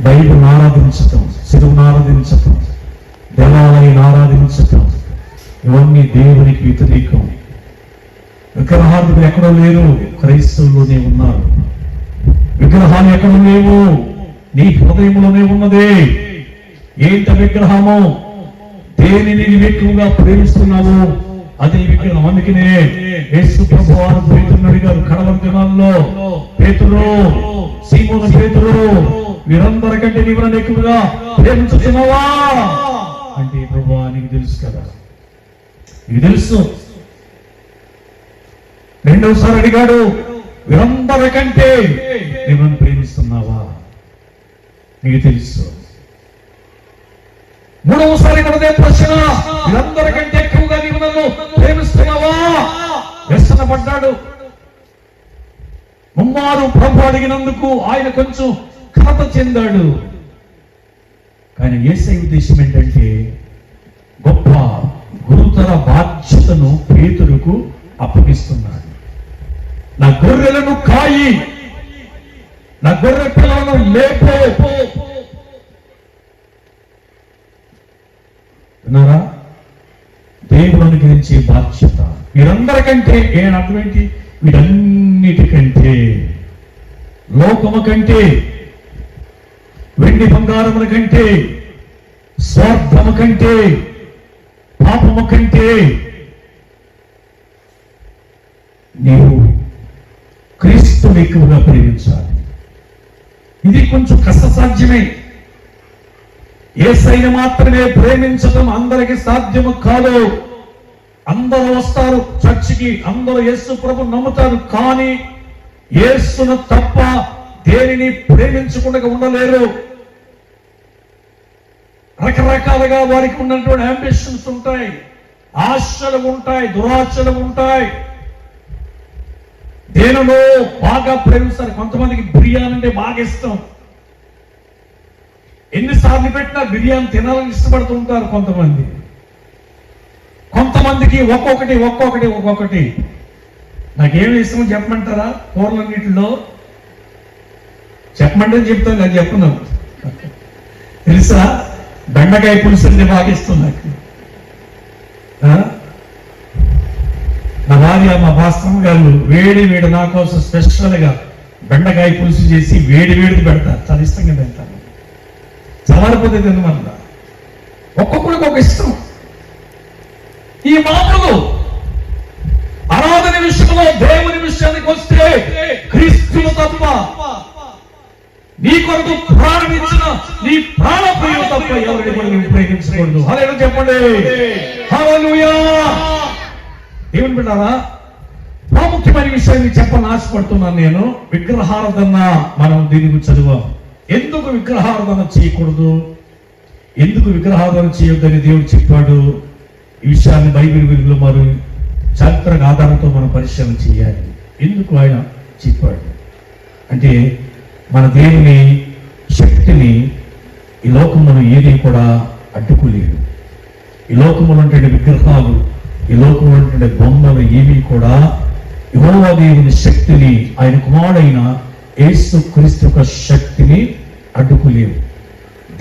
Bible ఆరాధించటం శిలువును ఆరాధించటం దేవాలయం ఆరాధించటం ఇవన్నీ దేవునికి వ్యతిరేకం. విగ్రహార్థులు ఎక్కడో లేరు క్రైస్తవులోనే ఉన్నారు. విగ్రహాలు ఎక్కడ లేవు నీ హృదయంలోనే ఉన్నదే. ఏంట విగ్రహము? దేనిని ఎక్కువగా ప్రేమిస్తున్నావు? అది విగ్రహం అందుకనే యేసు ప్రభువారు వారు అడిగారు కడవ దినాల్లో సీమోన పేతురు వీరందరికంటే నీవు నన్ను ఎక్కువగా ప్రేమించుతున్నావా అంటే ప్రభు నీకు తెలుసు కదా. నీకు తెలుసు. రెండవసారి అడిగాడు వీరందరికంటే నీవు నన్ను ప్రేమిస్తున్నావా? నీకు తెలుసు. మూడవసారి కూడా ప్రశ్న వీరందరికంటే ఎక్కువగా నీవు నన్ను ప్రేమిస్తున్నావా? వ్యసన పడ్డాడు. ముమ్మారు ప్రభు అడిగినందుకు ఆయన కొంచెం పశ్చాత్తాప చెందాడు. కానీ ఏసై ఉద్దేశం ఏంటంటే గొప్ప గురుతర బాధ్యతను పేతురుకు అప్పగిస్తున్నాడు. నా గొర్రెలను కాయి. నా గొర్రె పిల్లలను లేపో. విన్నారా? దేవుడు అనుగ్రహించే బాధ్యత. వీరందరికంటే ఏ అర్థం ఏంటి? వీటన్నిటికంటే లోకము కంటే వెండి బంగారముల కంటే స్వార్థము కంటే పాపము కంటే నీవు క్రీస్తుని ఎక్కువగా ప్రేమించాలి. ఇది కొంచెం కష్టసాధ్యమే. ఏసైన మాత్రమే ప్రేమించడం అందరికి సాధ్యము కాదు. అందరూ వస్తారు చర్చికి అందరూ యేసు ప్రభు నమ్ముతారు కానీ యేసును తప్ప దేనిని ప్రేమించకుండా ఉండలేరు. రకరకాలుగా వారికి ఉన్నటువంటి అంబిషన్స్ ఉంటాయి. ఆశలు ఉంటాయి దురాశలు ఉంటాయి. దేనిలో బాగా ప్రేమిస్తారు. కొంతమందికి బిర్యానీ అంటే బాగా ఇష్టం. ఎన్నిసార్లు పెట్టినా బిర్యానీ తినాలని ఇష్టపడుతూ ఉంటారు కొంతమంది. కొంతమందికి ఒక్కొక్కటి ఒక్కొక్కటి ఒక్కొక్కటి. నాకేమి ఇష్టమో చెప్పమంటారా? కూరలన్నింటిలో? చెప్పమంటే చెప్తాను అది చెప్పను. తెలుసా? బెండకాయ పులుసు అంటే బాగా నా భార్య మా భాస్కర్ గారు వేడి వేడి నా కోసం స్పెషల్గా బెండకాయ పులుసు చేసి వేడి వేడిది పెడతారు. చాలా ఇష్టంగా తింటాను చల్లారిపోతే తినమన్న ఒక్కొక్కడికి ఒక ఇష్టం. ఈ మాటలు ఆరాధన విషయంలో దేవుని విషయానికి వస్తే క్రీస్తు తప్ప నీ కొరకు ప్రాణం ఇచ్చిన నీ ప్రాణ ప్రియులు తప్ప ఎవరిని ప్రేమించకూడదు. హలో చెప్పండి. ఏమని పెట్టారా ప్రాముఖ్యమైన విషయాన్ని చెప్పని ఆశపడుతున్నాను నేను. విగ్రహారాధన మనం దీని గురించి చదివాం. ఎందుకు విగ్రహారాధన చేయకూడదు? ఎందుకు విగ్రహారాధన చేయొద్దని దేవుడు చెప్పాడు. ఈ విషయాన్ని బైబిల్ వెలుగులో మరి చారిత్రక ఆధారంతో మనం పరిశీలన చేయాలి. ఎందుకు ఆయన చెప్పాడు? అంటే మన దేవుని శక్తిని ఈ లోకములు ఏది కూడా అడ్డుకోలేదు. ఈ లోకములంటే విగ్రహాలు ఈ లోకములంటే బొమ్మలు ఏవి కూడా యెహోవా దేవుని శక్తిని ఆయన కుమారుడైన యేసు క్రీస్తు యొక్క శక్తిని అడ్డుకోలేవు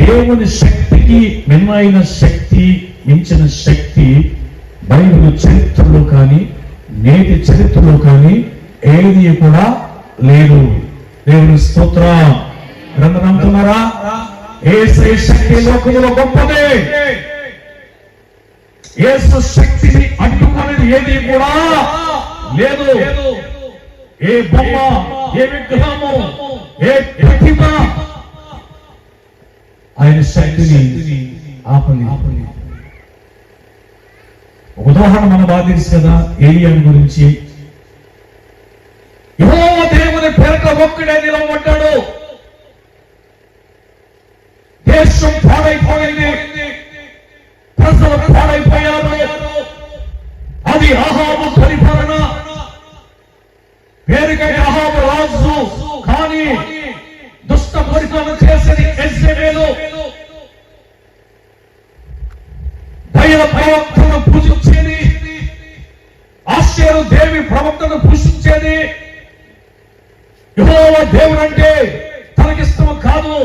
దేవుని శక్తికి మిన్నైన శక్తి మించిన శక్తి బైబిల్ చరిత్రలో కానీ నేటి చరిత్రలో కానీ ఏది కూడా లేదు. దేవుని స్తోత్రం. గ్రంథం నమ్ముతున్నారా ఏసై శక్తి లోకంలో గొప్పదే. ఏసు శక్తిని అడ్డుకునేది ఏది కూడా లేదు. ఏ బొమ్మ ఏ విగ్రహము ఏ ప్రతిమ ఆయన శక్తిని ఆపలి ఉదాహరణ మన బాగా తెలుసు కదా ఏలియన్ గురించి ప్రవక్తను పూజించేది ఆశ్చర్య దేవి ప్రవక్తను పూజించేది. యెహోవా దేవుడు అంటే తనకిష్టం కాదు.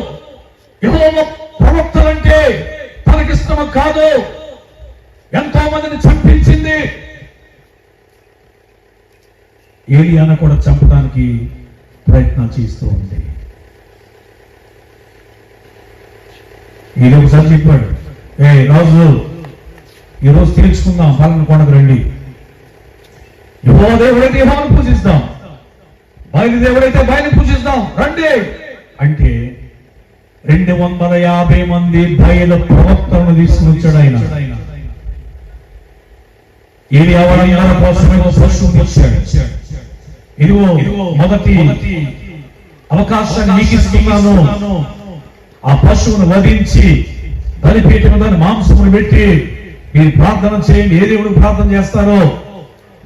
యెహోవా ప్రవక్తలంటే తనకిష్టము కాదు. ఎంతో మందిని చంపించింది. ఏలియాను కూడా చంపడానికి ప్రయత్నం చేస్తూ ఉంది. ఈయన ఒకసారి చెప్పాడు ఏ రాజు ఈరోజు తీర్చుకుందాం పాలన కొండకు రండి. యహో దేవుడైతే యహోను పూజిస్తాం. బయలు దేవుడైతే బయలు పూజిస్తాం. రండి. అంటే రెండు వందల యాభై మంది బయలు ప్రవక్తలను తీసుకుని వచ్చాడు ఆయన. ఏది ఎవరందరి కోసమే ఓ పశువుని ఇదిగో మొదటి అవకాశాన్ని నీకు ఇస్తున్నాను. ఆ పశువును వధించి బలిపీఠం దాని మాంసమును పెట్టి మీరు ప్రార్థన చేయండి. ఏ దేవుడు ప్రార్థన చేస్తారో?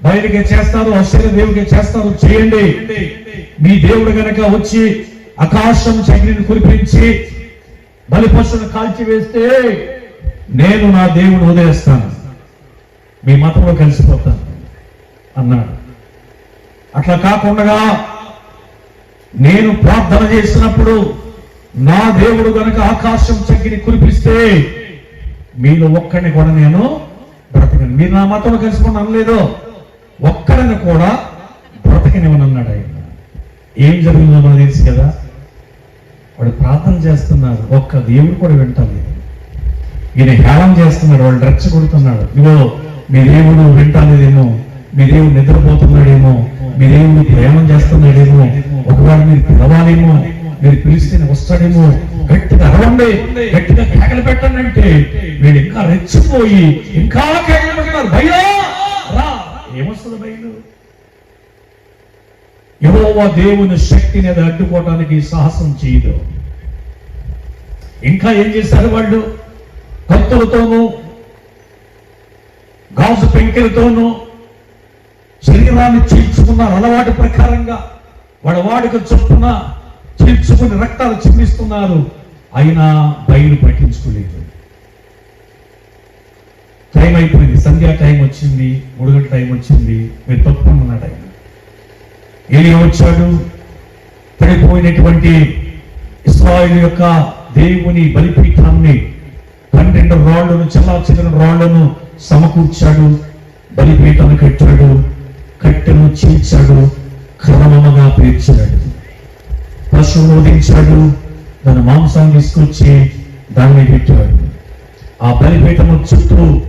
బయటకే చేస్తారు? అశ్చర్య దేవుడికి చేస్తారు చేయండి. మీ దేవుడు గనక వచ్చి ఆకాశం చగ్నిని కురిపించి బలిపశును కాల్చి వేస్తే నేను నా దేవుడు ఉదయిస్తాను మీ మతంలో కలిసిపోతాను అన్నాడు. అట్లా కాకుండా నేను ప్రార్థన చేసినప్పుడు నా దేవుడు గనక ఆకాశం చగ్గిని కురిపిస్తే మీలో ఒక్కడిని కూడా నేను బ్రతకను. మీరు నా మతంలో కలిసిపోండి అనలేదు. ఒక్కడిని కూడా బ్రతకనివ్వను అన్నాడు ఆయన. ఏం జరిగిందో మనకు తెలుసు కదా? వాడు ప్రార్థన చేస్తున్నారు ఒక్క దేవుడు కూడా వింటలేదు. ఈయన హేళం చేస్తున్నాడు. వాళ్ళు రెచ్చగొడుతున్నాడు ఇగో మీ దేవుడు వింటలేదేమో. మీ దేవుడు నిద్రపోతున్నాడేమో. మీ దేవుడు ప్రేమ చేస్తున్నాడేమో. ఒకవేళ మీరు పిలవాలేమో. మీరు పిలిస్తే వస్తాడేమో. గట్టిగా అరవండి. గట్టిగా కేకలు పెట్టండి అంటే వీడు ఇంకా రెచ్చిపోయి ఇంకా కేకలు పెడుతున్నారు భయ్యా రా. ఏమొస్తుంది బయలు యెహోవా దేవుని శక్తిని అది అడ్డుకోవటానికి సాహసం చేయదు. ఇంకా ఏం చేశారు వాళ్ళు? కత్తులతోనూ గాజు పెంకెలతోనూ శరీరాన్ని చీల్చుకున్నారు అలవాటు ప్రకారంగా వాడి వాడికి చొప్పున చీల్చుకుని రక్తాలు చిమ్మిస్తున్నారు అయినా బయలు పట్టించుకోలేదు. టైం అయిపోయింది. సంధ్యా టైం వచ్చింది. మూడు గంటల టైం వచ్చింది. మీరు తప్పమన్నాడు ఆయన ఏలియా వచ్చాడు. పడిపోయినటువంటి ఇస్రాయిల్ యొక్క దేవుని బలిపీఠాన్ని పన్నెండు రాళ్ళను చల్లా చిన్న రాళ్ళను సమకూర్చాడు. బలిపీఠాన్ని కట్టాడు. కట్టెను చీల్చాడు. క్రమముగా పేర్చాడు. పశువును వధించాడు దాని మాంసాన్ని తీసుకొచ్చి దాన్ని పెట్టాడు. ఆ బలిపీఠము చుట్టూ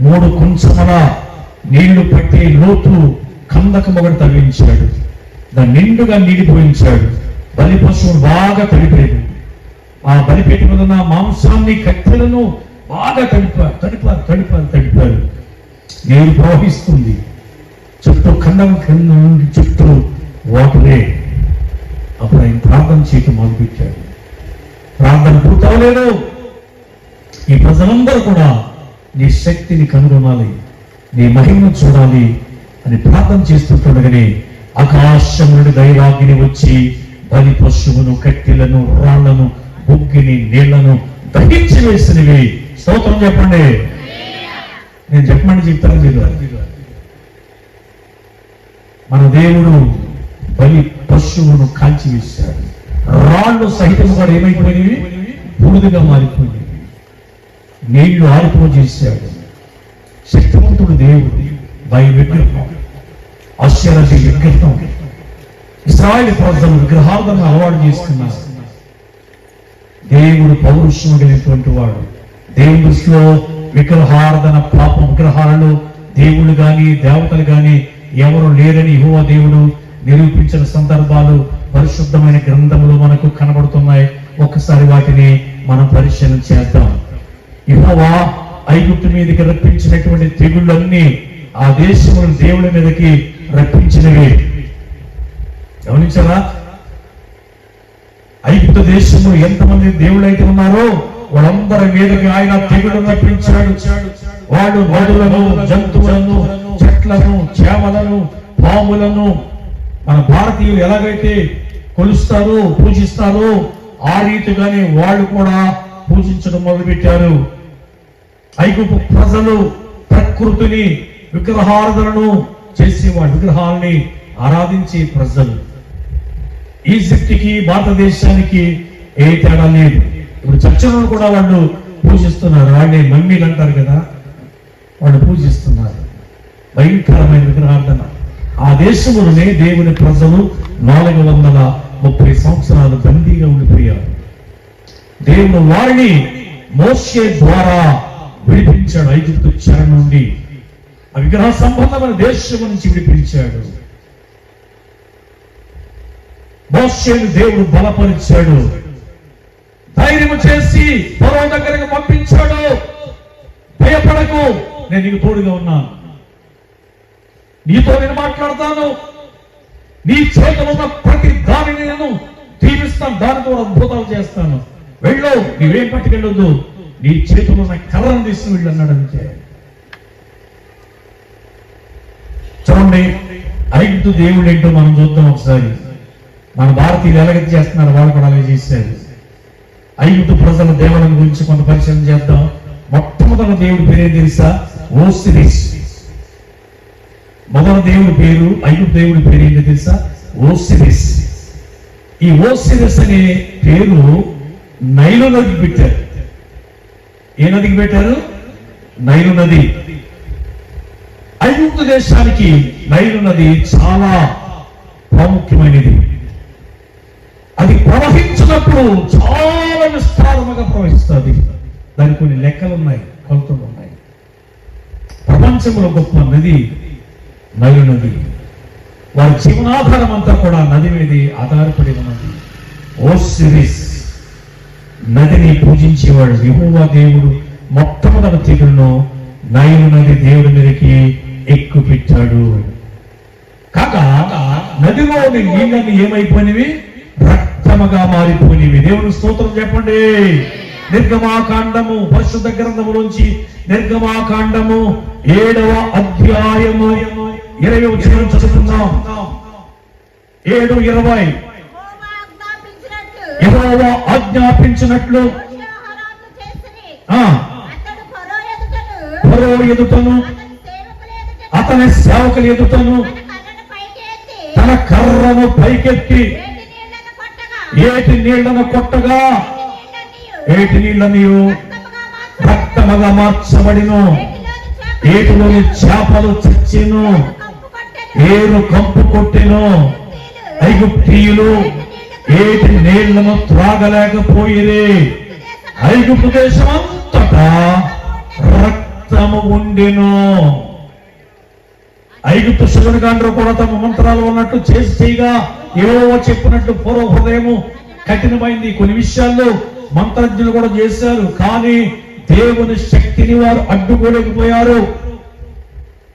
మూడు కొంచెముల నీళ్ళు పట్టి లోతు కందకం ఒకటి తవ్వించాడు. దాన్ని నిండుగా నీటి పోయించాడు. బలి పశువును బాగా తడిపాడు ఆ బలిపీఠం మీద ఉన్న మాంసాన్ని కట్టెలను బాగా తడిపారు తడిపారు తడిపారు తడిపారు. నీరు ప్రవహిస్తుంది. చుట్టూ కండం కింద నుండి చుట్టూ వాటరే ప్రార్థన చేయటం మొదలుపెట్టాడు. ప్రార్థన పూర్తవలేదు. ఈ ప్రజలందరూ కూడా నీ శక్తిని కనుగొనాలి నీ మహిమను చూడాలి అని ప్రార్థన చేస్తుండగానే ఆకాశం నుండి దైవాగ్ని వచ్చి బలి పశువును కట్టెలను రాళ్ళను బుగ్గిని నీళ్ళను దహించి వేసినవి. స్తోత్రం చెప్పండి. నేను చెప్పమని చెప్తాను మీరు? మన దేవుడు బలి పశువును కాల్చి వేశాడు. రాళ్ళు సహితం కూడా ఏమైపోయినవి బూడిదగా మారిపోయినవి. నీళ్ళు ఆరిపోజేశాడు శక్తివంతుడు దేవుడు బై విగ్రహం ఆశ్చర్య విగ్రహం ఇస్రాయల్ ప్రజలు విగ్రహాలను అలవాటు చేస్తున్నారు. దేవుడు పౌరుషం కలిగినటువంటి వాడు. దేవుని దృష్టిలో విగ్రహార్థన పాప విగ్రహాలను దేవుడు కానీ దేవతలు కానీ ఎవరు లేరని యువ దేవుడు నిరూపించిన సందర్భాలు పరిశుద్ధమైన గ్రంథములు మనకు కనబడుతున్నాయి. ఒకసారి వాటిని మనం పరిశీలన చేద్దాం. యెహోవా ఐగుప్తు మీదకి రప్పించినటువంటి తెగుళ్ళన్నీ ఆ దేశములు దేవుడి మీదకి రప్పించినవి. గమనించారా? ఐగుప్త దేశము ఎంతమంది దేవుళ్ళు అయితే ఉన్నారో వాళ్ళందరి మీదకి ఆయన తెగులు రప్పించాడు. వాడు నదులను జంతువులను చెట్లను చేమలను పాములను మన భారతీయులు ఎలాగైతే కొలుస్తారు పూజిస్తారు. ఆ రీతిగానే వాళ్ళు కూడా పూజించడం మొదలుపెట్టారు. ఐగుప్తు ప్రజలు ప్రకృతిని విగ్రహారాధనను చేసేవాడు విగ్రహాల్ని ఆరాధించే ప్రజలు. ఈజిప్ట్కి భారతదేశానికి ఏ తేడా లేదు. ఇప్పుడు చర్చలను కూడా వాళ్ళు పూజిస్తున్నారు. వాడిని మమ్మీలు అంటారు కదా వాళ్ళు పూజిస్తున్నారు. భయంకరమైన విగ్రహార్థన ఆ దేశంలోనే దేవుని ప్రజలు నాలుగు వందల ముప్పై సంవత్సరాలు బందీగా ఉండిపోయారు. దేవుడు వారిని మోసే ద్వారా విడిపించాడు. ఐగుప్తు చెర నుండి. విగ్రహ సంబంధమైన దేశం నుంచి విడిపించాడు. మోసేను దేవుడు బలపరిచాడు. ధైర్యం చేసి పొరవ దగ్గరకు పంపించాడు. భయపడకు నేను నీకు తోడుగా ఉన్నాను. నీతో నేను మాట్లాడతాను. నీ చేతిలో ఉన్న ప్రతి దానిని నేను దీవిస్తాను దానితో అద్భుతాలు చేస్తాను. వెళ్ళు నీవేం పట్టుకెళ్ళొద్దు. నీ చేతిలో ఉన్న కర్రను తీసుకుని వెళ్ళు అన్నాడు అంతే చూడండి ఐదు దేవుడు ఏంటో మనం చూద్దాం ఒకసారి. మన భారతీయులు ఎలాగైతే చేస్తున్నారు వాళ్ళు కూడా అలాగే చేశారు. ఐదు ప్రజల దేవుళ్ళ గురించి కొంత పరిశీలన చేద్దాం. మొట్టమొదటి దేవుడి పేరు తెలుసా? ఓసిరిస్. మొదటి దేవుడి పేరు ఐదు దేవుడి పేరు ఏంటి తెలుసా? ఓసిరిస్. ఈ ఓసిరిస్ అనే పేరు నైలు నదికి పెట్టారు. ఏ నదికి పెట్టారు? నైలు నది. ఐగుప్తు దేశానికి నైలు నది చాలా ప్రాముఖ్యమైనది. అది ప్రవహించినప్పుడు చాలా విస్తారముగా ప్రవహిస్తుంది. దానికి కొన్ని లెక్కలు ఉన్నాయి కొలతలు ఉన్నాయి. ప్రపంచంలో గొప్ప నది నైలు నది వారి జీవనాధారం అంతా కూడా నది మీద ఆధారపడి ఉన్నది. ఓ సిరీస్ నదిని పూజించేవాడు యెహోవా దేవుడు మొట్టమొదటి తెగులను నైలు నది దేవుడి మీదకి ఎక్కుపెట్టాడు. కాక నదిలోని నీళ్ళని ఏమైపోయినవి? రక్తముగా మారిపోయినవి. దేవుని స్తోత్రం చెప్పండి. నిర్గమాకాండము పరిశుద్ధ గ్రంథములోంచి నిర్గమాకాండము ఏడవ అధ్యాయము. ఇరవై ఉద్యోగం చదువుకుందాం. ఏడు ఇరవై. యహోవా ఆజ్ఞాపించినట్లు. ఫరో ఎదుటను అతని సేవకులు ఎదుటను తన కర్రను పైకెత్తి ఏటి నీళ్ళను కొట్టగా ఏటి నీళ్ళనియు రక్తమగా మార్చబడిను ఏటిలోని చేపలు చచ్చిను. ఏరు కంపు కొట్టెను. ఐగుప్తీయులు ఏటి నీళ్ళను త్రాగలేకపోయిరే. ఐగుప్తు దేశం అంతటా రక్తము ఉండెను. ఐగుప్తు శివునిగాండ్రు కూడా తమ మంత్రాలు ఉన్నట్టు చేసి చేయగా ఏవో చెప్పినట్టు పూర్వ హృదయము కఠినమైంది. కొన్ని విషయాల్లో మంత్రజ్ఞులు కూడా చేశారు. కానీ దేవుని శక్తిని వారు అడ్డుకోలేకపోయారు.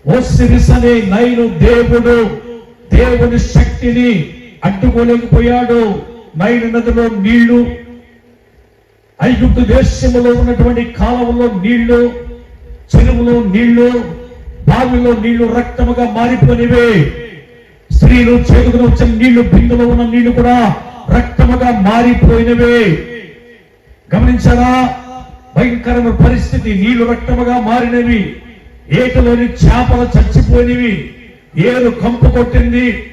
ఓసిరిస్ అనే నైను దేవుడు. దేవుని శక్తిని అడ్డుకోలేకపోయాడు. నైలు నదిలో నీళ్ళు. ఐగుప్తు దేశంలో ఉన్నటువంటి కాలంలో నీళ్ళు చెరువులో నీళ్ళు బావిలో నీళ్ళు రక్తముగా మారిపోనివే. స్త్రీలు చేతుకుని వచ్చిన నీళ్ళు బిందులో ఉన్న నీళ్ళు కూడా రక్తముగా మారిపోయినవే. గమనించారా? భయంకరమైన పరిస్థితి. నీళ్ళు రక్తముగా మారినవి. ఏటలోని చేపలు చచ్చిపోయినవి ఏరు కంపు కొట్టింది.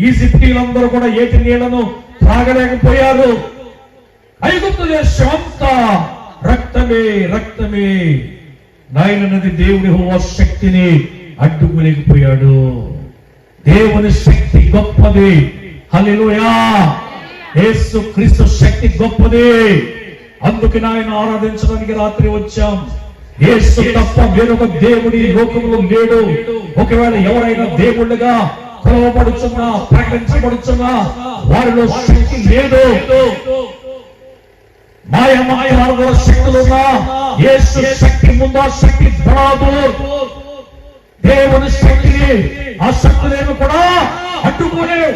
ఈ ఈజిప్టీలందరూ కూడా ఏటి నీళ్ళను త్రాగలేకపోయారు ఐగుప్తు దేశం అంతా రక్తమే. రక్తమే నాయనది దేవుని హోవ శక్తిని అడ్డుకోలేకపోయాడు దేవుని శక్తి గొప్పది. హలిలోయా యేసు క్రీస్తు శక్తి గొప్పది. అందుకే నాయన ఆరాధించడానికి రాత్రి వచ్చాం. యేసు తప్ప వేరొక దేవుడి లోకంలో లేడు. ఒకవేళ ఎవరైనా దేవుళ్ళుగా కొలవబడుచున్నా ప్రకటించబడుచున్నా వారిలో శక్తి లేదు. మాయ మాయ మార్గల శక్తులున్నా యేసు శక్తి ముందు ఆ శక్తి రాదు దేవుని శక్తిని ఆ శక్తులేమి కూడా అడ్డుకోలేవు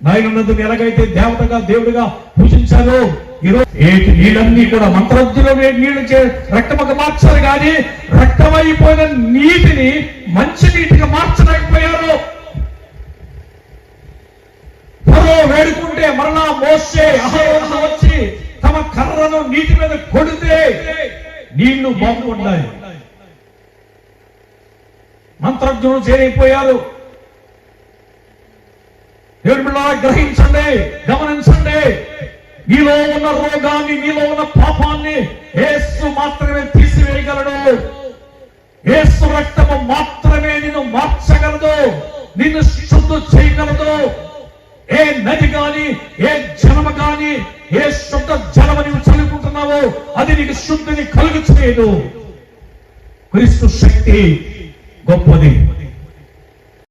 నాయనున్నది ఎలాగైతే దేవతగా దేవుడిగా పూజించారో ఈరోజు నీళ్ళన్నీ కూడా మంత్రజ్ఞులు నీళ్ళు చే రక్తముగా మార్చారు కానీ రక్తమైపోయిన నీటిని మంచి నీటిగా మార్చలేకపోయారు. ఫరో వేడుకుంటే మరలా మోసే అహరోను వచ్చి తమ కర్రను నీటి మీద కొడితే నీళ్ళు బాగుంటాయి మంత్రజ్ఞులు చేరైపోయారు. దేవుడి గ్రహించండి గమనించండి. నీలో ఉన్న రోగాన్ని నీలో ఉన్న పాపాన్ని ఏసు మాత్రమే తీసివేయగలడు. ఏసు రక్తము మాత్రమే నిన్ను మార్చగలదు నిన్ను శుద్ధి చేయగలదు. ఏ నది గాని ఏ జలము గాని ఏ శుద్ధ జలము నీవు చల్లుకుంటున్నావో అది నీకు శుద్ధిని కలుగు చేయదు క్రీస్తు శక్తి గొప్పది.